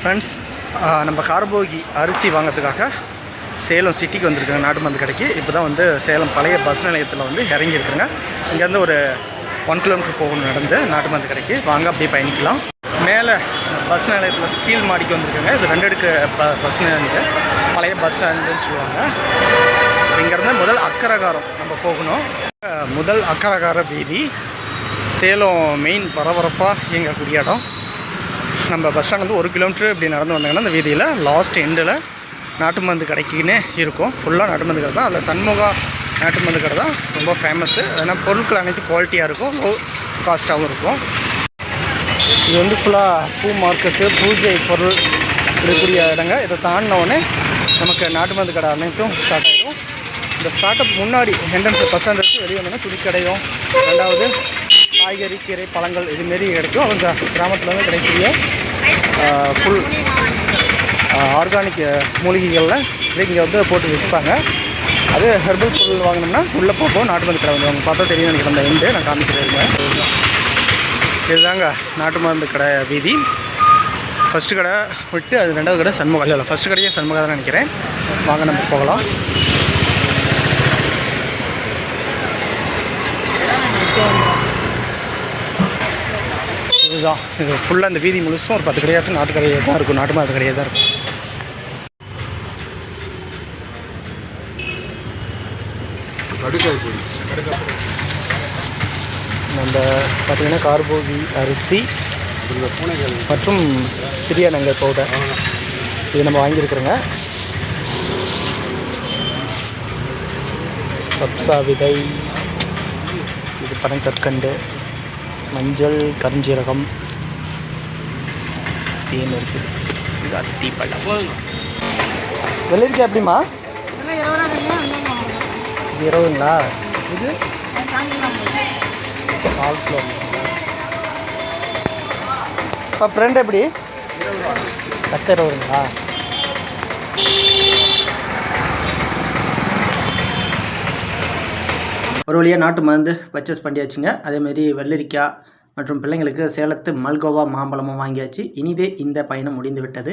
Friends நம்ம கார்போகி அரிசி வாங்கிறதுக்காக சேலம் சிட்டிக்கு வந்திருக்காங்க நாட்டு மருந்து கடைக்கு. இப்போ தான் வந்து சேலம் பழைய பஸ் நிலையத்தில் வந்து இறங்கியிருக்குங்க இங்கேருந்து ஒரு ஒன் கிலோமீட்டர் போகணும் நடந்து நாட்டு மருந்து கடைக்கு. வாங்க அப்படியே பயணிக்கலாம். மேலே பஸ் நிலையத்தில் கீழ் மாடிக்கு வந்திருக்காங்க. இது ரெண்டு அடுக்கு ப பஸ் நிலையம் பழைய பஸ் ஸ்டாண்டுன்னு சொல்லுவாங்க. இங்கேருந்து முதல் அக்கரகாரம் நம்ம போகணும். முதல் அக்கரகார வீதி சேலம் மெயின் பரபரப்பாக இயங்கக்கூடிய இடம். நம்ம பஸ் ஸ்டாண்ட் வந்து ஒரு கிலோமீட்டர் இப்படி நடந்து வந்தாங்கன்னா அந்த வீதியில் லாஸ்ட் எண்டில் நாட்டு மருந்து கடைக்குன்னே இருக்கும். ஃபுல்லாக நாட்டு மருந்து கடை தான். அதில் சண்முகா நாட்டு மருந்து கடை தான். ரொம்ப ஃபேமஸ்ஸு ஏன்னா பொருட்கள் அனைத்து குவாலிட்டியாக இருக்கும். லோ காஸ்ட்டாகவும் இருக்கும். இது வந்து ஃபுல்லாக பூ மார்க்கெட்டு பூஜை பொருள் இருக்கக்கூடிய இடங்க. இதை தாண்டினோடனே நமக்கு நாட்டு மருந்து கடை அனைத்தும் ஸ்டார்ட் ஆகிடும் இந்த ஸ்டார்ட் அப் முன்னாடி என்ட்ரன்ஸ் பஸ் ஸ்டாண்ட் எடுத்து வெளியே வந்தோன்னா துணிக்கடையும் ரெண்டாவது காய்கறி கீரை பழங்கள் இதுமாரி கிடைக்கும். அவங்க கிராமத்தில் வந்து கிடைக்கக்கூடிய புல் ஆர்கானிக் மூலிகைகளில் இது இங்கே வந்து போட்டு விற்பாங்க. அது ஹெர்பல் பொருள் வாங்கினோம்னா உள்ளே போகும் நாட்டு மருந்து கடை வந்து. அவங்க பார்த்தா தெரியும் எனக்கு அந்த எண்டு நான் காமிக்கிறேன் இதுதாங்க நாட்டு மருந்து கடை வீதி. ஃபஸ்ட்டு கடை விட்டு அது ரெண்டாவது கடை சண்முகம் இல்லை இல்லை ஃபஸ்ட்டு கடையே சண்முகம் தான் நினைக்கிறேன். வாங்க நம்ம போகலாம். இதுதான். இது ஃபுல்லாக அந்த வீதி முழுசும் ஒரு பத்து கடையாட்டு நாட்டு கடையாக தான் இருக்கும். நாட்டு மருந்து கடையாக தான் இருக்கும். நம்ம பார்த்தீங்கன்னா கார்போகி அரிசி பூனைகள் மற்றும் சிறிய நங்கல் பவுடர் இது நம்ம வாங்கியிருக்கிறோங்க. சப்சா விதை இது பனங்கற்கண்டு. மஞ்சள் கருஞ்சீரகம். தேன் இருக்குது இது அத்தி பழம் வெள்ளரிக்காய் எப்படிம்மா இது இருபதுங்களா? இது? கால் கிலோ. இப்போ ஃப்ரெண்ட் எப்படி? பத்து இருபதுங்களா? ஒரு வழியாக நாட்டு மருந்து பர்ச்சேஸ் பண்ணியாச்சுங்க. அதேமாரி வெள்ளரிக்காய் மற்றும் பிள்ளைங்களுக்கு சேலத்து மல்கோவா மாம்பழமும் வாங்கியாச்சு. இனிதே இந்த பயணம் முடிந்து விட்டது